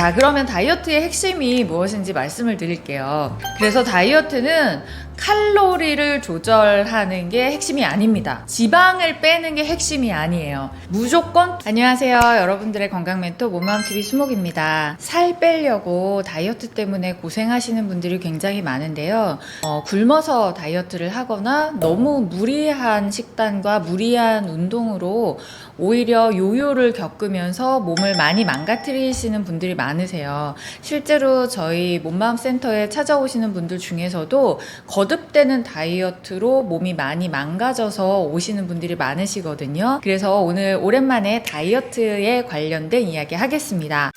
자, 그러면 다이어트의 핵심이 무엇인지 말씀을 드릴게요. 그래서 다이어트는 칼로리를 조절하는 게 핵심이 아닙니다. 지방을 빼는 게 핵심이 아니에요. 무조건 안녕하세요. 여러분들의 건강 멘토 몸마음 TV 수목입니다. 살 빼려고 다이어트 때문에 고생하시는 분들이 굉장히 많은데요. 어, 굶어서 다이어트를 하거나 너무 무리한 식단과 무리한 운동으로 오히려 요요를 겪으면서 몸을 많이 망가뜨리시는 분들이 많 으세요. 실제로 저희 몸마음 센터에 찾아오시는 분들 중에서도 거듭되는 다이어트로 몸이 많이 망가져서 오시는 분들이 많으시거든요. 그래서 오늘 오랜만에 다이어트에 관련된 이야기 하겠습니다.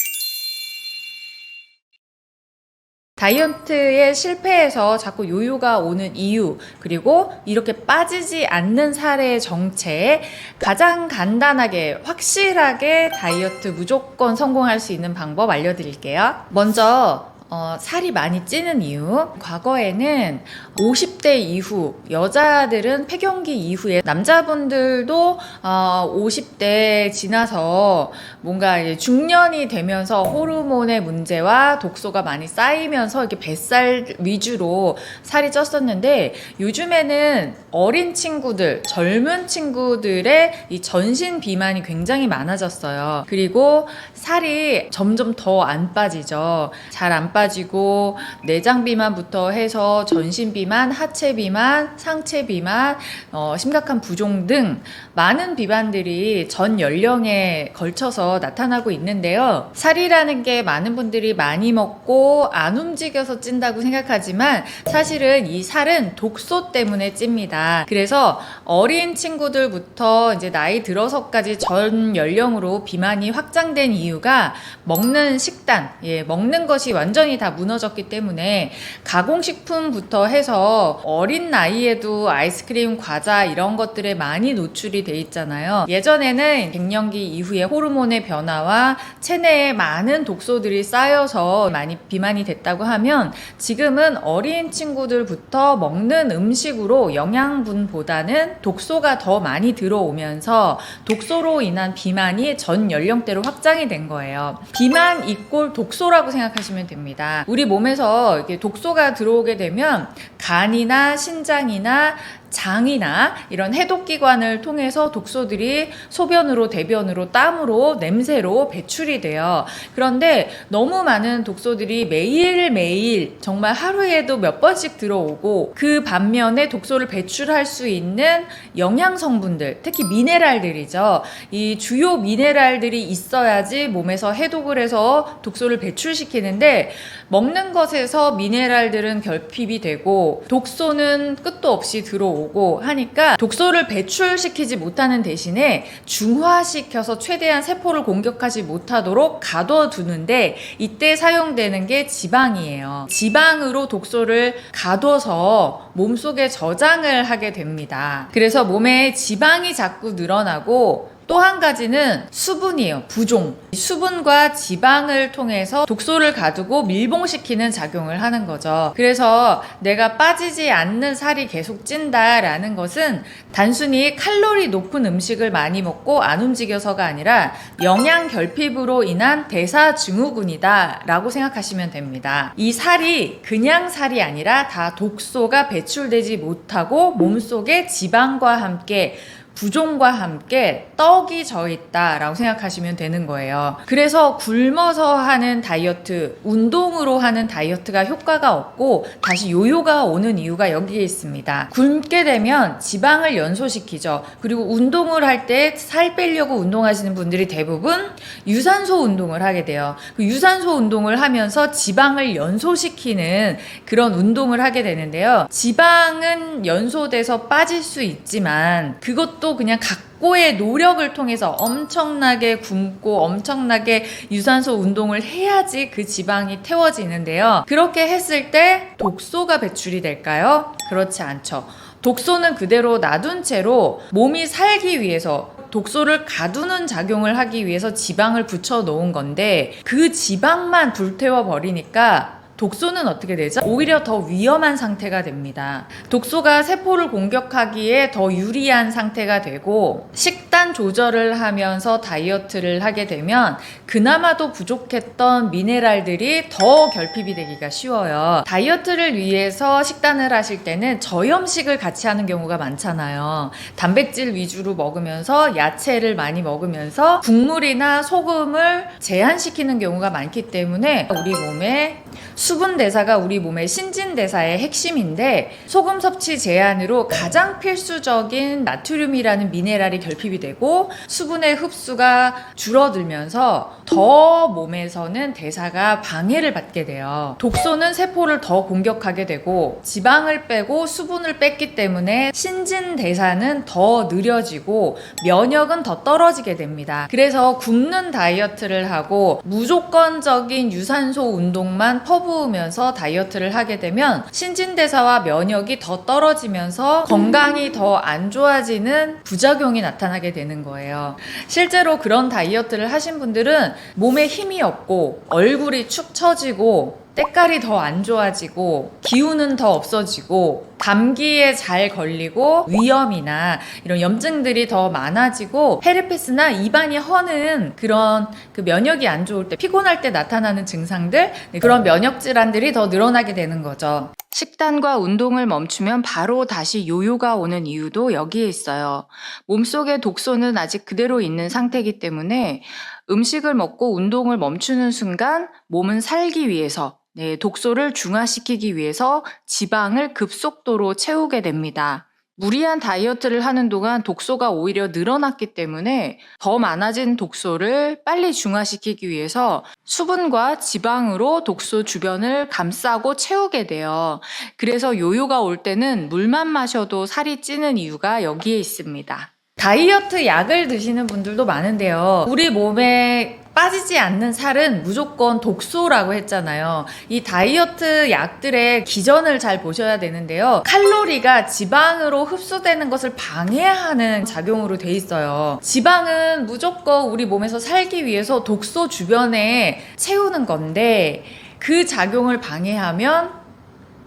다이어트에 실패해서 자꾸 요요가 오는 이유, 그리고 이렇게 빠지지 않는 살의 정체, 가장 간단하게, 확실하게 다이어트 무조건 성공할 수 있는 방법 알려드릴게요. 먼저, 어, 살이 많이 찌는 이유. 과거에는 50대 이후, 여자들은 폐경기 이후에 남자분들도 어, 50대 지나서 뭔가 중년이 되면서 호르몬의 문제와 독소가 많이 쌓이면서 이렇게 뱃살 위주로 살이 쪘었는데 요즘에는 어린 친구들, 젊은 친구들의 이 전신 비만이 굉장히 많아졌어요. 그리고 살이 점점 더 안 빠지죠. 잘 안 빠지 고 내장 비만부터 해서 전신 비만, 하체 비만, 상체 비만, 어, 심각한 부종 등 많은 비만들이 전 연령에 걸쳐서 나타나고 있는데요. 살이라는 게 많은 분들이 많이 먹고 안 움직여서 찐다고 생각하지만 사실은 이 살은 독소 때문에 찝니다. 그래서 어린 친구들부터 이제 나이 들어서까지 전 연령으로 비만이 확장된 이유가 먹는 식단, 예, 먹는 것이 완전히 다 무너졌기 때문에 가공식품부터 해서 어린 나이에도 아이스크림, 과자 이런 것들에 많이 노출이 돼 있잖아요. 예전에는 갱년기 이후에 호르몬의 변화와 체내에 많은 독소들이 쌓여서 많이 비만이 됐다고 하면 지금은 어린 친구들부터 먹는 음식으로 영양분보다는 독소가 더 많이 들어오면서 독소로 인한 비만이 전 연령대로 확장이 된 거예요. 비만 이꼴 독소라고 생각하시면 됩니다. 우리 몸에서 이렇게 독소가 들어오게 되면 간이나 신장이나 장이나 이런 해독기관을 통해서 독소들이 소변으로 대변으로 땀으로 냄새로 배출이 돼요. 그런데 너무 많은 독소들이 매일매일 정말 하루에도 몇 번씩 들어오고 그 반면에 독소를 배출할 수 있는 영양 성분들, 특히 미네랄들이죠. 이 주요 미네랄들이 있어야지 몸에서 해독을 해서 독소를 배출시키는데 먹는 것에서 미네랄들은 결핍이 되고 독소는 끝도 없이 들어오고 오고 하니까 독소를 배출시키지 못하는 대신에 중화시켜서 최대한 세포를 공격하지 못하도록 가둬두는데 이때 사용되는 게 지방이에요. 지방으로 독소를 가둬서 몸속에 저장을 하게 됩니다. 그래서 몸에 지방이 자꾸 늘어나고 또 한 가지는 수분이에요. 부종. 수분과 지방을 통해서 독소를 가두고 밀봉시키는 작용을 하는 거죠. 그래서 내가 빠지지 않는 살이 계속 찐다라는 것은 단순히 칼로리 높은 음식을 많이 먹고 안 움직여서가 아니라 영양 결핍으로 인한 대사 증후군이다라고 생각하시면 됩니다. 이 살이 그냥 살이 아니라 다 독소가 배출되지 못하고 몸속에 지방과 함께 부종과 함께 떡이 져 있다라고 생각하시면 되는 거예요. 그래서 굶어서 하는 다이어트, 운동으로 하는 다이어트가 효과가 없고 다시 요요가 오는 이유가 여기에 있습니다. 굶게 되면 지방을 연소시키죠. 그리고 운동을 할 때 살 빼려고 운동하시는 분들이 대부분 유산소 운동을 하게 돼요. 그 유산소 운동을 하면서 지방을 연소시키는 그런 운동을 하게 되는데요. 지방은 연소돼서 빠질 수 있지만 그것 도 그냥 각고의 노력을 통해서 엄청나게 굶고 엄청나게 유산소 운동을 해야지 그 지방이 태워지는데요. 그렇게 했을 때 독소가 배출이 될까요? 그렇지 않죠. 독소는 그대로 놔둔 채로 몸이 살기 위해서 독소를 가두는 작용을 하기 위해서 지방을 붙여 놓은 건데 그 지방만 불태워 버리니까 독소는 어떻게 되죠? 오히려 더 위험한 상태가 됩니다. 독소가 세포를 공격하기에 더 유리한 상태가 되고 식단 조절을 하면서 다이어트를 하게 되면 그나마도 부족했던 미네랄들이 더 결핍이 되기가 쉬워요. 다이어트를 위해서 식단을 하실 때는 저염식을 같이 하는 경우가 많잖아요. 단백질 위주로 먹으면서 야채를 많이 먹으면서 국물이나 소금을 제한시키는 경우가 많기 때문에 우리 몸에 수분 대사가 우리 몸의 신진 대사의 핵심인데 소금 섭취 제한으로 가장 필수적인 나트륨이라는 미네랄이 결핍이 되고 수분의 흡수가 줄어들면서 더 몸에서는 대사가 방해를 받게 돼요. 독소는 세포를 더 공격하게 되고 지방을 빼고 수분을 뺐기 때문에 신진 대사는 더 느려지고 면역은 더 떨어지게 됩니다. 그래서 굶는 다이어트를 하고 무조건적인 유산소 운동만 퍼부 으면서 다이어트를 하게 되면 신진대사와 면역이 더 떨어지면서 건강이 더 안 좋아지는 부작용이 나타나게 되는 거예요. 실제로 그런 다이어트를 하신 분들은 몸에 힘이 없고 얼굴이 축 처지고 때깔이 더 안 좋아지고 기운은 더 없어지고 감기에 잘 걸리고 위염이나 이런 염증들이 더 많아지고 헤르페스나 입안이 허는 그런 그 면역이 안 좋을 때 피곤할 때 나타나는 증상들 네, 그런 면역 질환들이 더 늘어나게 되는 거죠. 식단과 운동을 멈추면 바로 다시 요요가 오는 이유도 여기에 있어요. 몸속의 독소는 아직 그대로 있는 상태이기 때문에 음식을 먹고 운동을 멈추는 순간 몸은 살기 위해서 네, 독소를 중화시키기 위해서 지방을 급속도로 채우게 됩니다. 무리한 다이어트를 하는 동안 독소가 오히려 늘어났기 때문에 더 많아진 독소를 빨리 중화시키기 위해서 수분과 지방으로 독소 주변을 감싸고 채우게 돼요. 그래서 요요가 올 때는 물만 마셔도 살이 찌는 이유가 여기에 있습니다. 다이어트 약을 드시는 분들도 많은데요. 우리 몸에 빠지지 않는 살은 무조건 독소라고 했잖아요. 이 다이어트 약들의 기전을 잘 보셔야 되는데요. 칼로리가 지방으로 흡수되는 것을 방해하는 작용으로 돼 있어요. 지방은 무조건 우리 몸에서 살기 위해서 독소 주변에 채우는 건데 그 작용을 방해하면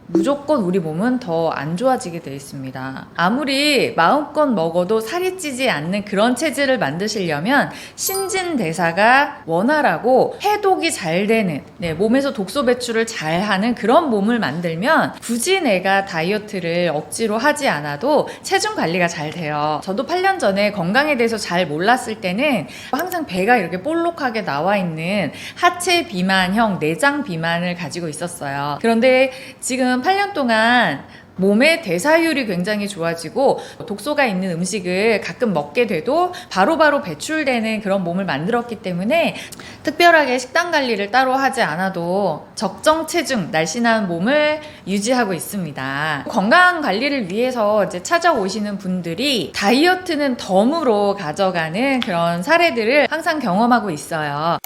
무조건 우리 몸은 더 안 좋아지게 돼 있습니다. 아무리 마음껏 먹어도 살이 찌지 않는 그런 체질을 만드시려면 신진대사가 원활하고 해독이 잘 되는 네, 몸에서 독소 배출을 잘 하는 그런 몸을 만들면 굳이 내가 다이어트를 억지로 하지 않아도 체중 관리가 잘 돼요. 저도 8년 전에 건강에 대해서 잘 몰랐을 때는 항상 배가 이렇게 볼록하게 나와 있는 하체 비만형 내장 비만을 가지고 있었어요. 그런데 지금 8년 동안 몸의 대사율이 굉장히 좋아지고 독소가 있는 음식을 가끔 먹게 돼도 바로 바로 배출되는 그런 몸을 만들었기 때문에 특별하게 식단 관리를 따로 하지 않아도 적정 체중, 날씬한 몸을 유지하고 있습니다. 건강 관리를 위해서 이제 찾아오시는 분들이 다이어트는 덤으로 가져가는 그런 사례들을 항상 경험하고 있어요.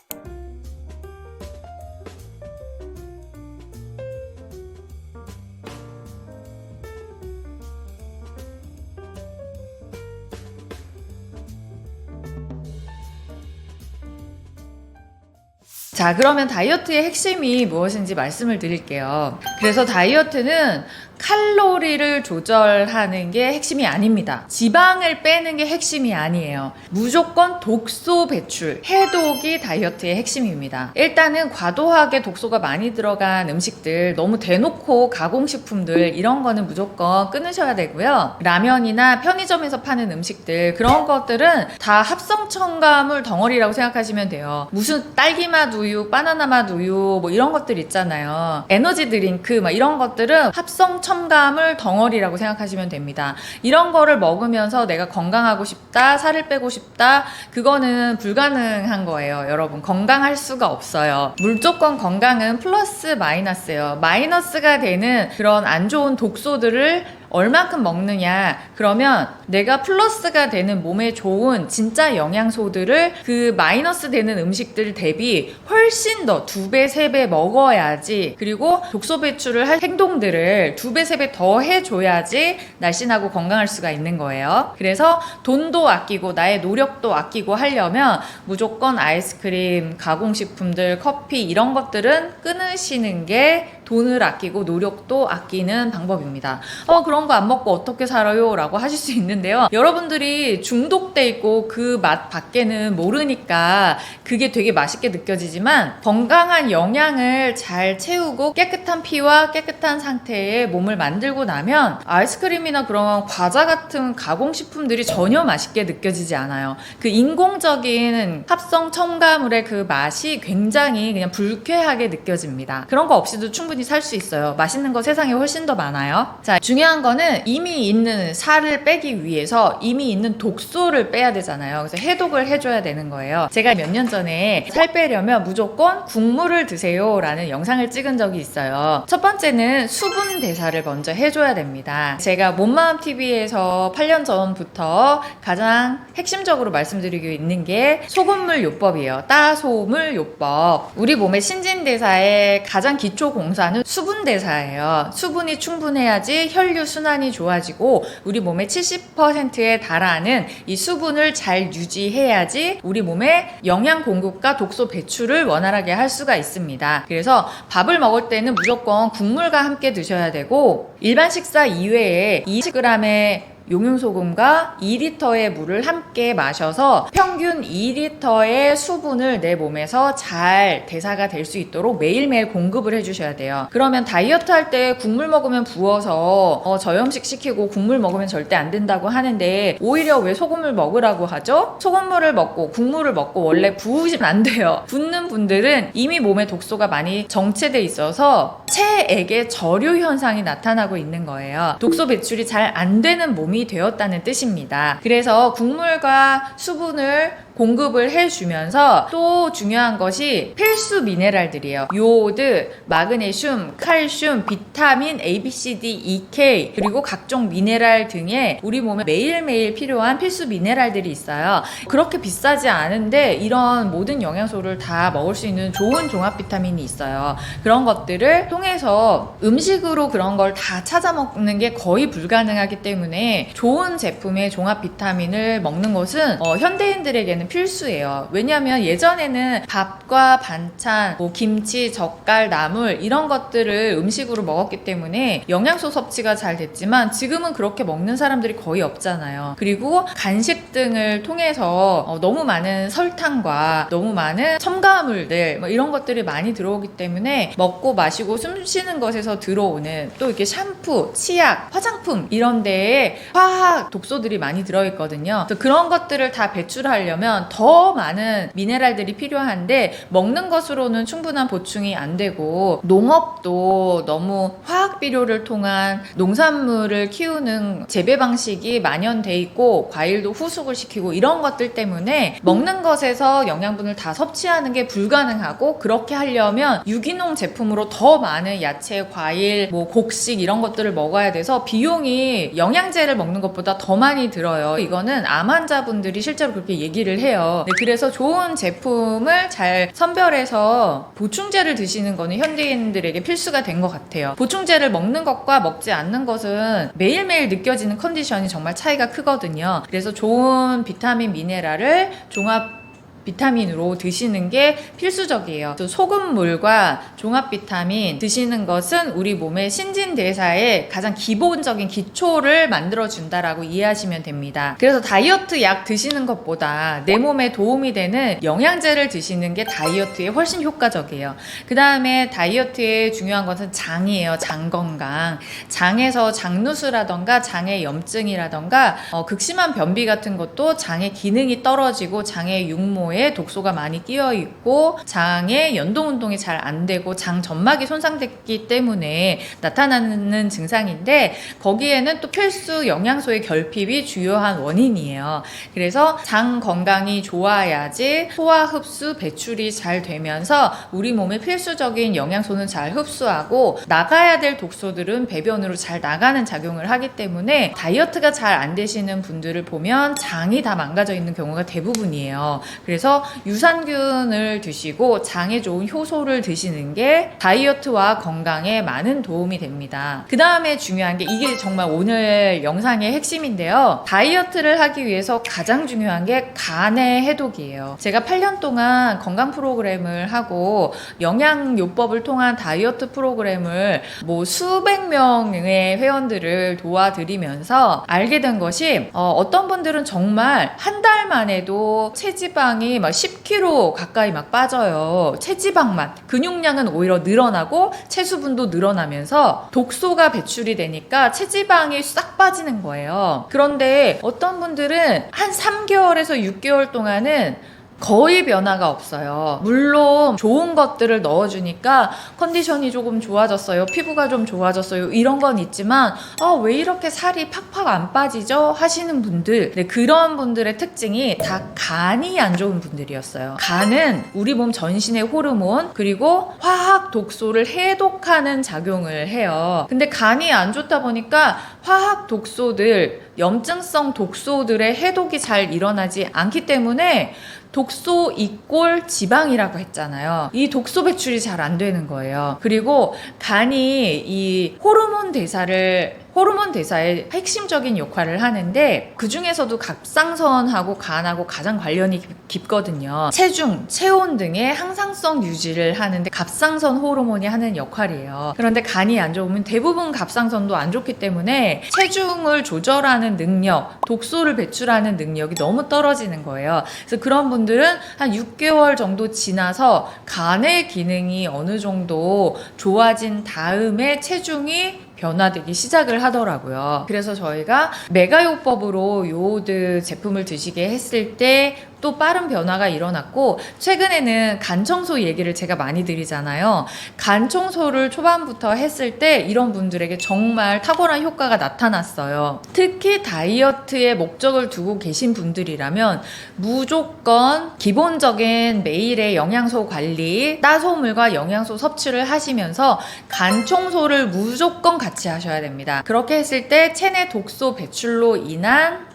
자, 그러면 다이어트의 핵심이 무엇인지 말씀을 드릴게요. 그래서 다이어트는 칼로리를 조절하는 게 핵심이 아닙니다. 지방을 빼는 게 핵심이 아니에요. 무조건 독소 배출, 해독이 다이어트의 핵심입니다. 일단은 과도하게 독소가 많이 들어간 음식들, 너무 대놓고 가공식품들, 이런 거는 무조건 끊으셔야 되고요. 라면이나 편의점에서 파는 음식들, 그런 것들은 다 합성 첨가물 덩어리라고 생각하시면 돼요. 무슨 딸기맛 우유, 바나나맛 우유, 뭐 이런 것들 있잖아요. 에너지 드링크, 막 이런 것들은 합성 첨 가물 덩어리라고 생각하시면 됩니다. 이런 거를 먹으면서 내가 건강하고 싶다, 살을 빼고 싶다, 그거는 불가능한 거예요, 여러분. 건강할 수가 없어요. 물조건 건강은 플러스 마이너스예요. 마이너스가 되는 그런 안 좋은 독소들을 얼만큼 먹느냐 그러면 내가 플러스가 되는 몸에 좋은 진짜 영양소들을 그 마이너스 되는 음식들 대비 훨씬 더 두 배, 세 배 먹어야지 그리고 독소 배출을 할 행동들을 두 배, 세 배 더 해줘야지 날씬하고 건강할 수가 있는 거예요. 그래서 돈도 아끼고 나의 노력도 아끼고 하려면 무조건 아이스크림, 가공식품들, 커피 이런 것들은 끊으시는 게 돈을 아끼고 노력도 아끼는 방법입니다. 어, 그런 거 안 먹고 어떻게 살아요? 라고 하실 수 있는데요. 여러분들이 중독돼 있고 그 맛 밖에는 모르니까 그게 되게 맛있게 느껴지지만 건강한 영양을 잘 채우고 깨끗한 피와 깨끗한 상태의 몸을 만들고 나면 아이스크림이나 그런 과자 같은 가공식품들이 전혀 맛있게 느껴지지 않아요. 그 인공적인 합성 첨가물의 그 맛이 굉장히 그냥 불쾌하게 느껴집니다. 그런 거 없이도 충분히 살 수 있어요. 맛있는 거 세상에 훨씬 더 많아요. 자, 중요한 거는 이미 있는 살을 빼기 위해서 이미 있는 독소를 빼야 되잖아요. 그래서 해독을 해줘야 되는 거예요. 제가 몇 년 전에 살 빼려면 무조건 국물을 드세요 라는 영상을 찍은 적이 있어요. 첫 번째는 수분 대사를 먼저 해줘야 됩니다. 제가 몸마음 TV에서 8년 전부터 가장 핵심적으로 말씀드리고 있는 게 소금물 요법이에요. 따소물 요법. 우리 몸의 신진대사의 가장 기초 공사 는 수분 대사예요. 수분이 충분해야지 혈류 순환이 좋아지고 우리 몸의 70%에 달하는 이 수분을 잘 유지해야지 우리 몸의 영양 공급과 독소 배출을 원활하게 할 수가 있습니다. 그래서 밥을 먹을 때는 무조건 국물과 함께 드셔야 되고 일반 식사 이외에 20g의 용융소금과 2리터의 물을 함께 마셔서 평균 2리터의 수분을 내 몸에서 잘 대사가 될 수 있도록 매일매일 공급을 해주셔야 돼요. 그러면 다이어트 할 때 국물 먹으면 부어서 어, 저염식 시키고 국물 먹으면 절대 안 된다고 하는데 오히려 왜 소금을 먹으라고 하죠? 소금물을 먹고 국물을 먹고 원래 부으시면 안 돼요. 붓는 분들은 이미 몸에 독소가 많이 정체돼 있어서 체액의 저류 현상이 나타나고 있는 거예요. 독소 배출이 잘 안 되는 몸이 되었다는 뜻입니다. 그래서 국물과 수분을 공급을 해주면서 또 중요한 것이 필수 미네랄들이에요. 요오드, 마그네슘, 칼슘, 비타민 A, B, C, D, E, K 그리고 각종 미네랄 등의 우리 몸에 매일매일 필요한 필수 미네랄들이 있어요. 그렇게 비싸지 않은데 이런 모든 영양소를 다 먹을 수 있는 좋은 종합 비타민이 있어요. 그런 것들을 통해서 음식으로 그런 걸 다 찾아 먹는 게 거의 불가능하기 때문에 좋은 제품의 종합 비타민을 먹는 것은 어, 현대인들에게는 필수예요. 왜냐하면 예전에는 밥과 반찬, 뭐 김치, 젓갈, 나물 이런 것들을 음식으로 먹었기 때문에 영양소 섭취가 잘 됐지만 지금은 그렇게 먹는 사람들이 거의 없잖아요. 그리고 간식 등을 통해서 어, 너무 많은 설탕과 너무 많은 첨가물들 뭐 이런 것들이 많이 들어오기 때문에 먹고 마시고 숨 쉬는 것에서 들어오는 또 이렇게 샴푸, 치약, 화장품 이런 데에 화학 독소들이 많이 들어있거든요. 그런 것들을 다 배출하려면 더 많은 미네랄들이 필요한데 먹는 것으로는 충분한 보충이 안 되고 농업도 너무 화학 비료를 통한 농산물을 키우는 재배 방식이 만연돼 있고 과일도 후숙을 시키고 이런 것들 때문에 먹는 것에서 영양분을 다 섭취하는 게 불가능하고 그렇게 하려면 유기농 제품으로 더 많은 야채, 과일, 뭐 곡식 이런 것들을 먹어야 돼서 비용이 영양제를 먹는 것보다 더 많이 들어요. 이거는 암 환자분들이 실제로 그렇게 얘기를 해요. 네, 그래서 좋은 제품을 잘 선별해서 보충제를 드시는 거는 현대인들에게 필수가 된 것 같아요. 보충제를 먹는 것과 먹지 않는 것은 매일매일 느껴지는 컨디션이 정말 차이가 크거든요. 그래서 좋은 비타민, 미네랄을 종합 비타민으로 드시는 게 필수적이에요. 또 소금물과 종합 비타민 드시는 것은 우리 몸의 신진 대사의 가장 기본적인 기초를 만들어 준다라고 이해하시면 됩니다. 그래서 다이어트 약 드시는 것보다 내 몸에 도움이 되는 영양제를 드시는 게 다이어트에 훨씬 효과적이에요. 그 다음에 다이어트에 중요한 것은 장이에요. 장 건강. 장에서 장누수라던가 장의 염증이라던가 어, 극심한 변비 같은 것도 장의 기능이 떨어지고 장의 육모 에 독소가 많이 끼어 있고 장의 연동 운동이 잘 안 되고 장 점막이 손상됐기 때문에 나타나는 증상인데 거기에는 또 필수 영양소의 결핍이 주요한 원인이에요. 그래서 장 건강이 좋아야지 소화 흡수 배출이 잘 되면서 우리 몸의 필수적인 영양소는 잘 흡수하고 나가야 될 독소들은 배변으로 잘 나가는 작용을 하기 때문에 다이어트가 잘 안 되시는 분들을 보면 장이 다 망가져 있는 경우가 대부분이에요. 그래서 그래서 유산균을 드시고 장에 좋은 효소를 드시는 게 다이어트와 건강에 많은 도움이 됩니다. 그 다음에 중요한 게 이게 정말 오늘 영상의 핵심인데요. 다이어트를 하기 위해서 가장 중요한 게 간의 해독이에요. 제가 8년 동안 건강 프로그램을 하고 영양요법을 통한 다이어트 프로그램을 뭐 수백 명의 회원들을 도와드리면서 알게 된 것이 어, 떤 분들은 정말 한 달만 해도 체지방이 막 10kg 가까이 막 빠져요. 체지방만. 근육량은 오히려 늘어나고 체수분도 늘어나면서 독소가 배출이 되니까 체지방이 싹 빠지는 거예요. 그런데 어떤 분들은 한 3개월에서 6개월 동안은 거의 변화가 없어요. 물론 좋은 것들을 넣어주니까 컨디션이 조금 좋아졌어요. 피부가 좀 좋아졌어요. 이런 건 있지만 아, 왜 이렇게 살이 팍팍 안 빠지죠? 하시는 분들 네, 그런 분들의 특징이 다 간이 안 좋은 분들이었어요. 간은 우리 몸 전신의 호르몬 그리고 화학 독소를 해독하는 작용을 해요. 근데 간이 안 좋다 보니까 화학 독소들 염증성 독소들의 해독이 잘 일어나지 않기 때문에 독소 이꼴 지방이라고 했잖아요. 이 독소 배출이 잘 안 되는 거예요. 그리고 간이 이 호르몬 대사를 호르몬 대사의 핵심적인 역할을 하는데 그 중에서도 갑상선하고 간하고 가장 관련이 깊- 깊거든요. 체중, 체온 등의 항상성 유지를 하는데 갑상선 호르몬이 하는 역할이에요. 그런데 간이 안 좋으면 대부분 갑상선도 안 좋기 때문에 체중을 조절하는 능력, 독소를 배출하는 능력이 너무 떨어지는 거예요. 그래서 그런 분들은 한 6개월 정도 지나서 간의 기능이 어느 정도 좋아진 다음에 체중이 변화되기 시작을 하더라고요. 그래서 저희가 메가요법으로 요오드 제품을 드시게 했을 때 또 빠른 변화가 일어났고 최근에는 간 청소 얘기를 제가 많이 드리잖아요. 간 청소를 초반부터 했을 때 이런 분들에게 정말 탁월한 효과가 나타났어요. 특히 다이어트에 목적을 두고 계신 분들이라면 무조건 기본적인 매일의 영양소 관리, 따소물과 영양소 섭취를 하시면서 간 청소를 무조건 같이 하셔야 됩니다. 그렇게 했을 때 체내 독소 배출로 인한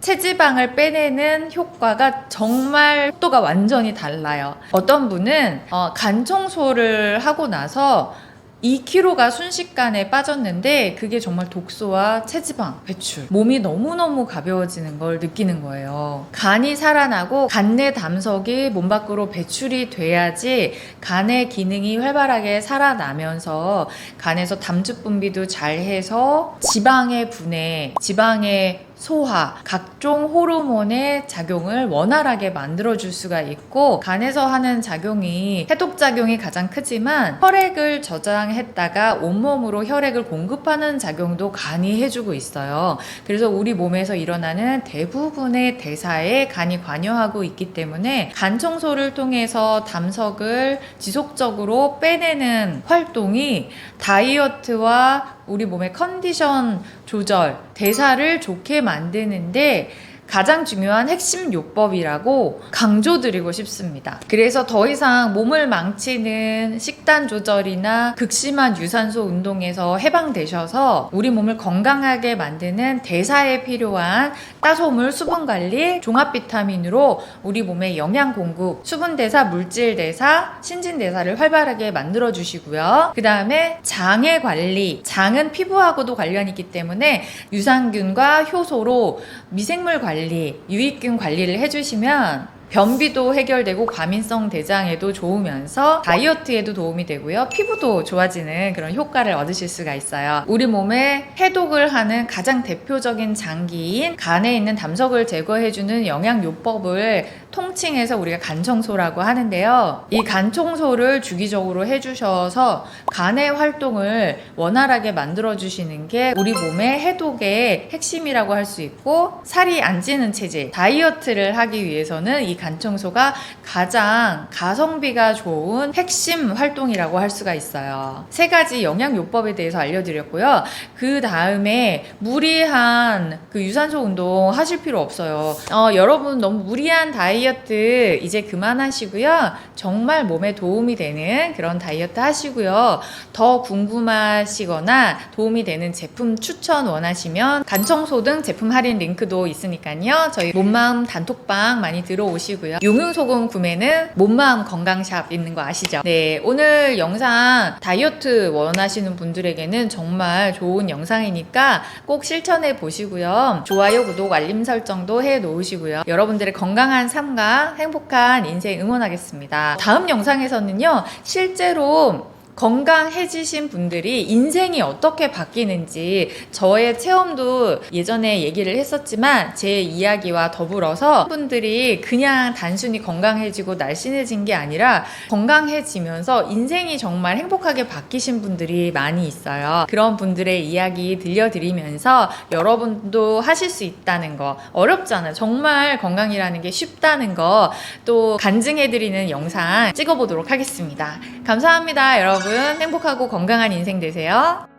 체지방을 빼내는 효과가 정말 속도가 완전히 달라요. 어떤 분은 어, 간 청소를 하고 나서 2kg가 순식간에 빠졌는데 그게 정말 독소와 체지방 배출 몸이 너무너무 가벼워지는 걸 느끼는 거예요 간이 살아나고 간내 담석이 몸 밖으로 배출이 돼야지 간의 기능이 활발하게 살아나면서 간에서 담즙 분비도 잘 해서 지방의 분해 지방의 소화, 각종 호르몬의 작용을 원활하게 만들어줄 수가 있고, 간에서 하는 작용이 해독 작용이 가장 크지만, 혈액을 저장했다가 온몸으로 혈액을 공급하는 작용도 간이 해주고 있어요. 그래서 우리 몸에서 일어나는 대부분의 대사에 간이 관여하고 있기 때문에, 간 청소를 통해서 담석을 지속적으로 빼내는 활동이 다이어트와 우리 몸의 컨디션 조절, 대사를 좋게 만드는데 가장 중요한 핵심 요법이라고 강조드리고 싶습니다. 그래서 더 이상 몸을 망치는 식단 조절이나 극심한 유산소 운동에서 해방되셔서 우리 몸을 건강하게 만드는 대사에 필요한 따소물 수분 관리, 종합 비타민으로 우리 몸의 영양 공급, 수분 대사, 물질 대사, 신진 대사를 활발하게 만들어 주시고요. 그 다음에 장의 관리, 장은 피부하고도 관련이 있기 때문에 유산균과 효소로 미생물 관리, 유익균 관리를 해 주시면 변비도 해결되고 과민성 대장에도 좋으면서 다이어트에도 도움이 되고요. 피부도 좋아지는 그런 효과를 얻으실 수가 있어요. 우리 몸에 해독을 하는 가장 대표적인 장기인 간에 있는 담석을 제거해주는 영양요법을 통칭해서 우리가 간 청소라고 하는데요. 이 간 청소를 주기적으로 해주셔서 간의 활동을 원활하게 만들어주시는 게 우리 몸의 해독의 핵심이라고 할 수 있고 살이 안 찌는 체질, 다이어트를 하기 위해서는 이간 청소가 가장 가성비가 좋은 핵심 활동이라고 할 수가 있어요. 세 가지 영양요법에 대해서 알려드렸고요. 그 다음에 무리한 그 유산소 운동 하실 필요 없어요. 어, 여러분 너무 무리한 다이 다이어트 이제 그만하시고요. 정말 몸에 도움이 되는 그런 다이어트 하시고요. 더 궁금하시거나 도움이 되는 제품 추천 원하시면 간청소 등 제품 할인 링크도 있으니까요. 저희 몸마음 단톡방 많이 들어오시고 요. 용융소금 구매는 몸마음 건강샵 있는 거 아시죠? 네, 오늘 영상 다이어트 원하시는 분들에게는 정말 좋은 영상이니까 꼭 실천해 보시고요. 좋아요, 구독, 알림 설정도 해 놓으시고요. 여러분들의 건강한 삶과 행복한 인생 응원하겠습니다. 다음 영상에서는요, 실제로 건강해지신 분들이 인생이 어떻게 바뀌는지 저의 체험도 예전에 얘기를 했었지만 제 이야기와 더불어서 분들이 그냥 단순히 건강해지고 날씬해진 게 아니라 건강해지면서 인생이 정말 행복하게 바뀌신 분들이 많이 있어요. 그런 분들의 이야기 들려드리면서 여러분도 하실 수 있다는 거 어렵잖아요. 정말 건강이라는 게 쉽다는 거 또 간증해드리는 영상 찍어보도록 하겠습니다. 감사합니다, 여러분. 행복하고 건강한 인생 되세요.